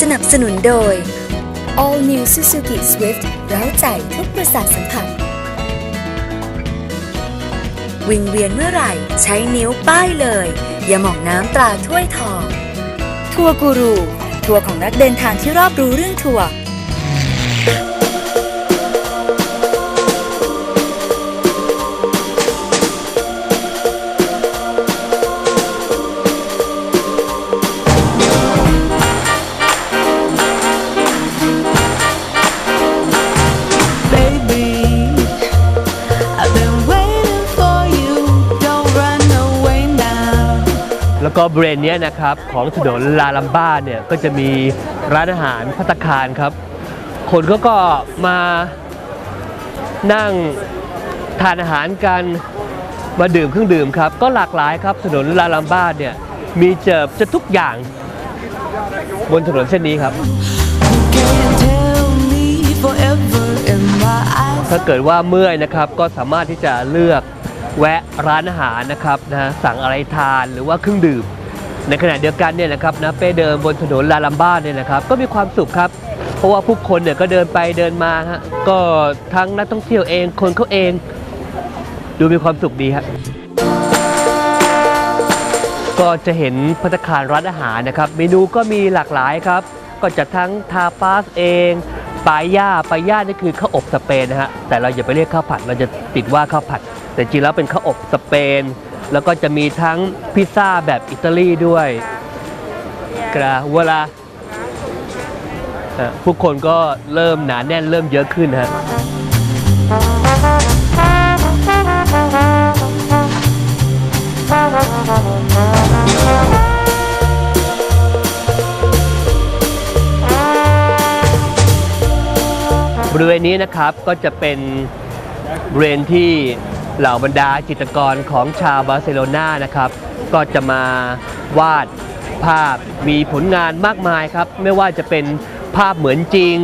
สนับสนุนโดย All New Suzuki Swift เร้าใจทุกประสาทสัมผัส วิงเวียนเมื่อไหร่ใช้นิ้วป้ายเลย อย่าหมองน้ำตราถ้วยทอง ทัวร์กูรู ทัวร์ของนักเดินทางที่รอบรู้เรื่องทัวร์ แล้วก็บริเวณเนี้ยนะครับของถนนลาลัมบ้าเนี่ยก็จะมีร้านอาหารพัตคารครับ คนเขาก็มานั่งทานอาหารกันมาดื่มเครื่องดื่มครับ ก็หลากหลายครับถนนลาลัมบ้าเนี่ยมีเจอจะทุกอย่างบนถนนเส้นนี้ครับ ถ้าเกิดว่าเมื่อยนะครับก็สามารถที่จะเลือก แวะร้านอาหารนะครับนะฮะสั่งอะไรทานหรือว่าเครื่องดื่ม ในขณะเดียวกันเนี่ยนะครับนะเป้เดินบนถนนลาลัมบ้าเนี่ยนะครับก็มีความสุขครับ เพราะว่าผู้คนเนี่ยก็เดินไปเดินมาฮะก็ทั้งนักท่องเที่ยวเองคนเขาเอง ดูมีความสุขดีครับก็จะเห็นพัตตาคารร้านอาหารนะครับ เมนูก็มีหลากหลายครับ ก็จะทั้งทาปาสเองปาย่าปาย่านี่คือข้าวอบสเปนนะฮะแต่เราอย่าไปเรียกข้าวผัดเราจะติดว่าข้าวผัด แต่จริงแล้วเป็นข้าวอบสเปน แล้วก็จะมีทั้งพิซซ่าแบบอิตาลีด้วยกราเวลาอะผู้คนก็เริ่มหนาแน่นเริ่มเยอะขึ้นฮะบริเวณนี้นะครับก็จะเป็นบริเวณที่ เหล่าบรรดาจิตรกรของชาวบาร์เซโลนานะครับ ก็จะมาวาดภาพมีผลงานมากมายครับ ไม่ว่าจะเป็นภาพเหมือนจริง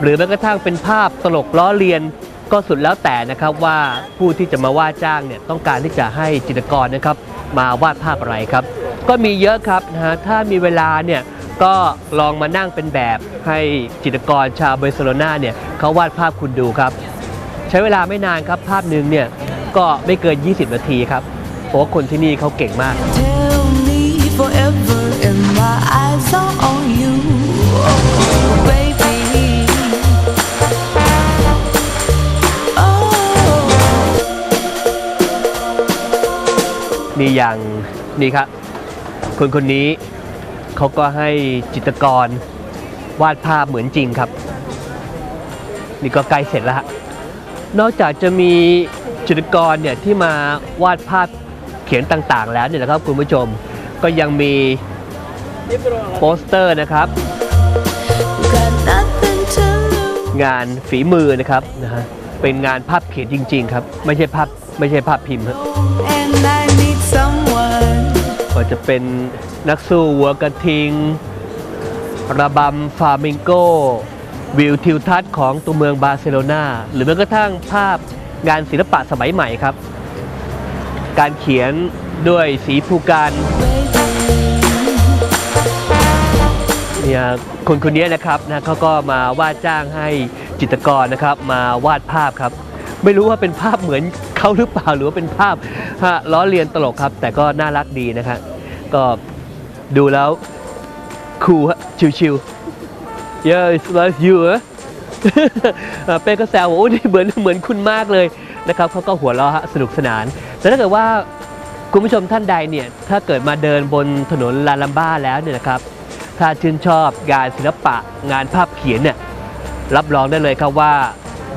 หรือแม้กระทั่งเป็นภาพตลกล้อเลียนก็สุดแล้วแต่นะครับว่าผู้ที่จะมาวาดจ้างเนี่ยต้องการที่จะให้จิตรกรนะครับ มาวาดภาพอะไรครับ ก็มีเยอะครับนะฮะถ้ามีเวลาเนี่ยก็ลองมานั่งเป็นแบบให้จิตรกรชาวบาร์เซโลนาเนี่ยเขาวาดภาพคุณดูครับ ใช้เวลาไม่นานครับภาพหนึ่งเนี่ย ก็ไม่เกิน 20 นาทีครับเพราะว่าคนที่นี่เขาเก่งมาก Tell me forever in my eyes are on you. Oh, baby. Oh. มีอย่างนี่ครับ คนคนนี้เขาก็ให้จิตรกรวาดภาพเหมือนจริงครับ นี่ก็ใกล้เสร็จแล้วฮะนอกจากจะมี จิตรกรเนี่ยที่มาวาดภาพเขียนต่างๆ แล้วเนี่ยนะครับคุณผู้ชมก็ยังมีโปสเตอร์นะครับ งานฝีมือนะครับนะฮะเป็นงานภาพเขียนจริง ๆ ครับ ไม่ใช่ภาพไม่ใช่ภาพพิมพ์ก็จะเป็นนักสู้วัวกระทิง ระบำฟลามิงโก วิวทิวทัศน์ของตัวเมืองบาร์เซโลนาหรือแม้กระทั่งภาพ งานศิลปะสมัยใหม่ครับ การเขียนด้วยสีภูการเนี่ยคนคนนี้นะครับนะเขาก็มาวาดจ้างให้จิตรกรนะครับ มาวาดภาพครับ ไม่รู้ว่าเป็นภาพเหมือนเขาหรือเปล่าหรือว่าเป็นภาพฮะล้อเลียนตลกครับ แต่ก็น่ารักดีนะครับก็ดูแล้วคูลฮะชิวๆ yeah it's like you อะอะ เป้ก็แซวว่าโอ้นี่เหมือนเหมือนคุณมากเลยนะครับเขาก็หัวเราะฮะสนุกสนาน แต่ถ้าเกิดว่าคุณผู้ชมท่านใดเนี่ยถ้าเกิดมาเดินบนถนนลาลัมบ้าแล้วเนี่ยนะครับ ถ้าชื่นชอบงานศิลปะงานภาพเขียนเนี่ยรับรองได้เลยครับว่า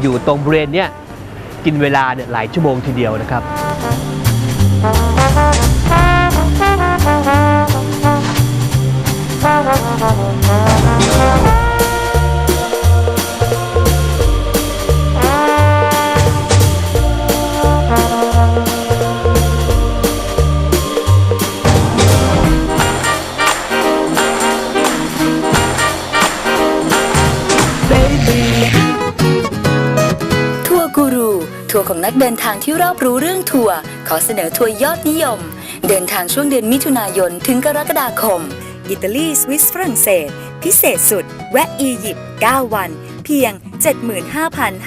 อยู่ตรงบริเวณเนี้ยกินเวลาเนี่ยหลายชั่วโมงทีเดียวนะครับ Baby. ของนักเดินทางที่รอบรู้เรื่องทัวร์ขอเสนอทัวร์ยอดนิยม เดินทางช่วงเดือนมิถุนายนถึงกรกฎาคม อิตาลีสวิสฝรั่งเศส พิเศษสุด แวะอียิปต์9วัน เพียง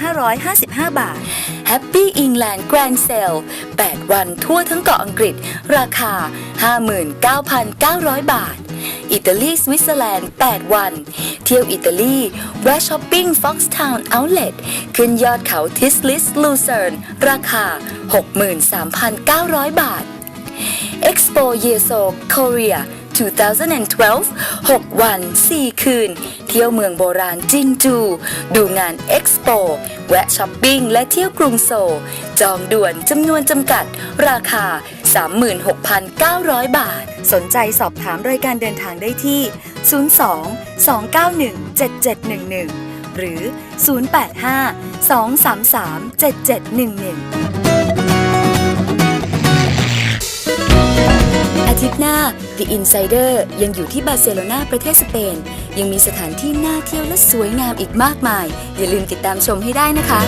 75,555 บาท Happy England Grand Sale 8 วันทั่วทั้งเกาะอังกฤษ ราคา 59,900 บาท อิตาลีสวิตเซอร์แลนด์ 8 วัน เที่ยวอิตาลีแวะช้อปปิ้ง Foxtown Outlet ขึ้นยอดเขาทิสลิสลูเซิร์นราคา 63,900 บาท Expo Yeso Korea 2012 6 วัน 4 คืน เที่ยวเมืองโบราณจินจู ดูงาน Expo แวะช้อปปิ้งและเที่ยวกรุงโซลจองด่วนจำนวนจำกัด ราคา 36,900 บาท สนใจสอบถามรายการเดินทางได้ที่ 02 291 7711 หรือ 085 233 7711 อาทิตย์หน้า The Insider ยังอยู่ที่บาร์เซโลนาประเทศสเปน ยังมีสถานที่น่าเที่ยวและสวยงามอีกมากมาย อย่าลืมติดตามชมให้ได้นะคะ